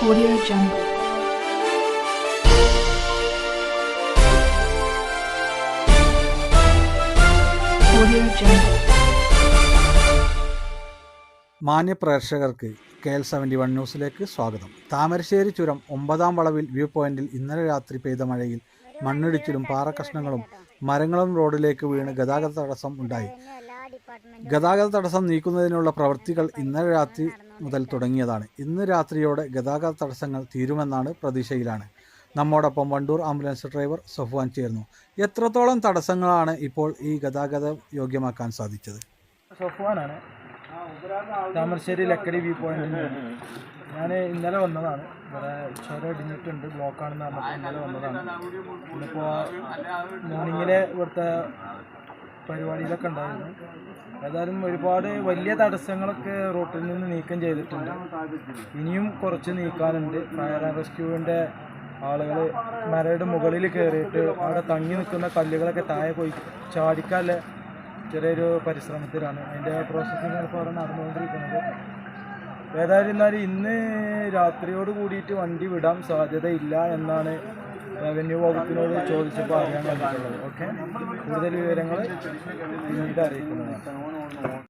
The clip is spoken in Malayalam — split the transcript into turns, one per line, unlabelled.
Audio Jungle. Audio Jungle.
മാന്യ പ്രേക്ഷകർക്ക് കെ എൽ സെവന്റി വൺ ന്യൂസിലേക്ക് സ്വാഗതം താമരശ്ശേരി ചുരം ഒമ്പതാം വളവിൽ വ്യൂ പോയിന്റിൽ ഇന്നലെ രാത്രി പെയ്ത മഴയിൽ മണ്ണിടിച്ചിലും പാറക്കഷ്ണങ്ങളും മരങ്ങളും റോഡിലേക്ക് വീണ് ഗതാഗത തടസ്സം ഉണ്ടായി ഗതാഗത തടസ്സം നീക്കുന്നതിനുള്ള പ്രവൃത്തികൾ ഇന്നലെ രാത്രി മുതൽ തുടങ്ങിയതാണ്. ഇന്ന് രാത്രിയോടെ ഗതാഗത തടസ്സങ്ങൾ തീരുമെന്നാണ് പ്രതീക്ഷയിലാണ്. നമ്മോടൊപ്പം വണ്ടൂർ ആംബുലൻസ് ഡ്രൈവർ സഫ്വാൻ ചേർന്നു എത്രത്തോളം തടസ്സങ്ങളാണ് ഇപ്പോൾ ഈ ഗതാഗത യോഗ്യമാക്കാൻ സാധിച്ചത്?
സഫ്വാനാണ്. താമരശ്ശേരി ലക്കടി വ്യൂ പോയിന്റിൽ ഞാൻ ഇന്നലെ വന്നതാണ്. ഇവിടെ ചുരം ഇടിഞ്ഞിട്ടുണ്ട്. ബ്ലോക്കാണെന്ന് പറഞ്ഞപ്പോൾ ഇന്നലെ വന്നതാണ്. ഇന്നിപ്പോൾ മോർണിംഗിലെ ഇവിടുത്തെ പരിപാടിയിലൊക്കെ ഉണ്ടായിരുന്നു. ഏതായാലും ഒരുപാട് വലിയ തടസ്സങ്ങളൊക്കെ റോട്ടിൽ നിന്ന് നീക്കം ചെയ്തിട്ടുണ്ട്. ഇനിയും കുറച്ച് നീക്കാനുണ്ട്. ഫയർ ആൻഡ് റെസ്ക്യൂവിന്റെ ആളുകൾ മരയുടെ മുകളിൽ കയറിയിട്ട് അവിടെ തങ്ങി നിൽക്കുന്ന കല്ലുകളൊക്കെ താഴെ പോയി ചാടിക്കാല്ല ചെറിയൊരു പരിശ്രമത്തിലാണ്. അതിന്റെ പ്രോസസ്സിങ് ഇപ്പോൾ അവിടെ നടന്നുകൊണ്ടിരിക്കുന്നത്. ഏതായാലും എന്നാലും ഇന്ന് രാത്രിയോട് കൂടിയിട്ട് വണ്ടി വിടാൻ സാധ്യതയില്ല എന്നാണ് റവന്യൂ വകുപ്പിനോട് ചോദിച്ചപ്പോൾ അറിയാൻ കഴിഞ്ഞിട്ടുള്ളത് ഓക്കെ കൂടുതൽ വിവരങ്ങൾ പിന്നീട് അറിയിക്കുന്നതാണ്